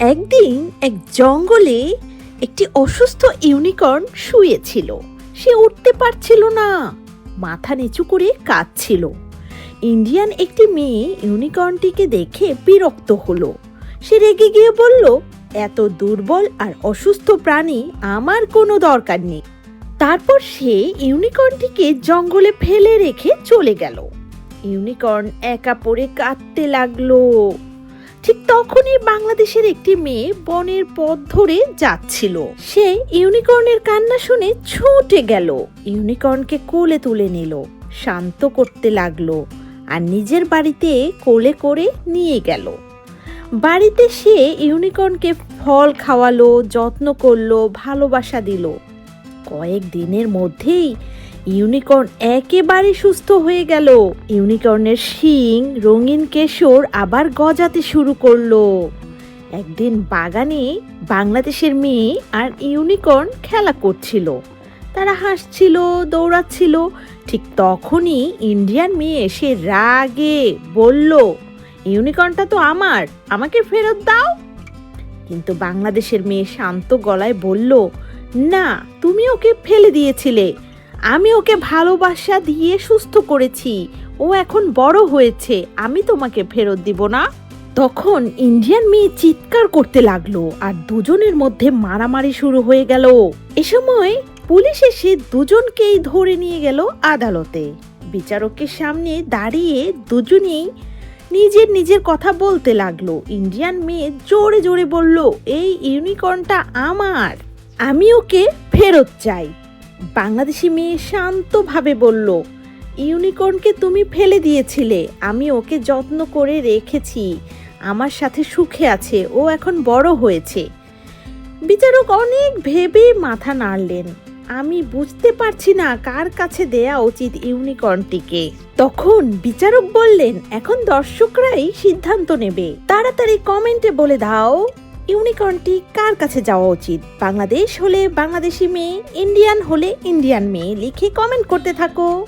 একদিন এক জঙ্গলে একটি অসুস্থ ইউনিকর্ন শুয়েছিল। সে উঠতে পারছিল না। মাথা নিচু করে কাঁদছিল। ইন্ডিয়ান একটি মেয়ে ইউনিকর্নটিকে দেখে বিরক্ত হলো। সে রেগে গিয়ে বলল, এত দুর্বল আর অসুস্থ প্রাণী আমার কোনো দরকার নেই। তারপর সে ইউনিকর্নটিকে জঙ্গলে ফেলে রেখে চলে গেল। ইউনিকর্ন একা পড়ে কাঁদতে লাগল। ঠিক তখনই বাংলাদেশের একটি মেয়ে বনের পথ ধরে যাচ্ছিল। সে ইউনিকর্নের কান্না শুনে ছুটে গেল। ইউনিকর্নকে কোলে তুলে নিল, শান্ত করতে লাগল আর নিজের বাড়িতে কোলে করে নিয়ে গেল। বাড়িতে সে ইউনিকর্নকে ফল খাওয়ালো, যত্ন করল, ভালোবাসা দিল। কয়েক দিনের মধ্যেই ইউনিকর্ন একেবারে সুস্থ হয়ে গেল। ইউনিকর্নের শিং, রঙিন কেশর আবার গজাতে শুরু করল। একদিন বাগানে বাংলাদেশের মেয়ে আর ইউনিকর্ন খেলা করছিল। তারা হাসছিল, দৌড়াচ্ছিল। ঠিক তখনই ইন্ডিয়ান মেয়ে এসে রাগে বলল, ইউনিকর্নটা তো আমার, আমাকে ফেরত দাও। কিন্তু বাংলাদেশের মেয়ে শান্ত গলায় বলল, না, তুমি ওকে ফেলে দিয়েছিলে। আমি ওকে ভালোবাসা দিয়ে সুস্থ করেছি। ও এখন বড় হয়েছে, আমি তোমাকে ফেরত দিব না। তখন ইন্ডিয়ান মেয়ে চিৎকার করতে লাগল আর দুজনের মধ্যে মারামারি শুরু হয়ে গেল। এ সময় পুলিশ এসে দুজনকেই ধরে নিয়ে গেল আদালতে। বিচারকের সামনে দাঁড়িয়ে দুজনেই নিজের নিজের কথা বলতে লাগল। ইন্ডিয়ান মেয়ে জোরে জোরে বলল, এই ইউনিকর্নটা আমার। আমি ওকে ফেরত চাই। বাংলাদেশি মেয়ে শান্তভাবে বলল, ইউনিকর্নকে তুমি ফেলে দিয়েছিলে, আমি ওকে যত্ন করে রেখেছি, আমার সাথে সুখে আছে, ও এখন বড় হয়েছে। বিচারক অনেক ভেবে মাথা নাড়লেন। আমি বুঝতে পারছি না কার কাছে দেয়া উচিত ইউনিকর্নটিকে। তখন বিচারক বললেন, এখন দর্শকরাই সিদ্ধান্ত নেবে। তাড়াতাড়ি কমেন্টে বলে দাও। ইউনিকর্নটি কার কাছে যাওয়া উচিত? বাংলাদেশ হলে বাংলাদেশি মেয়ে, ইন্ডিয়ান হলে ইন্ডিয়ান মেয়ে লিখে কমেন্ট করতে থাকো।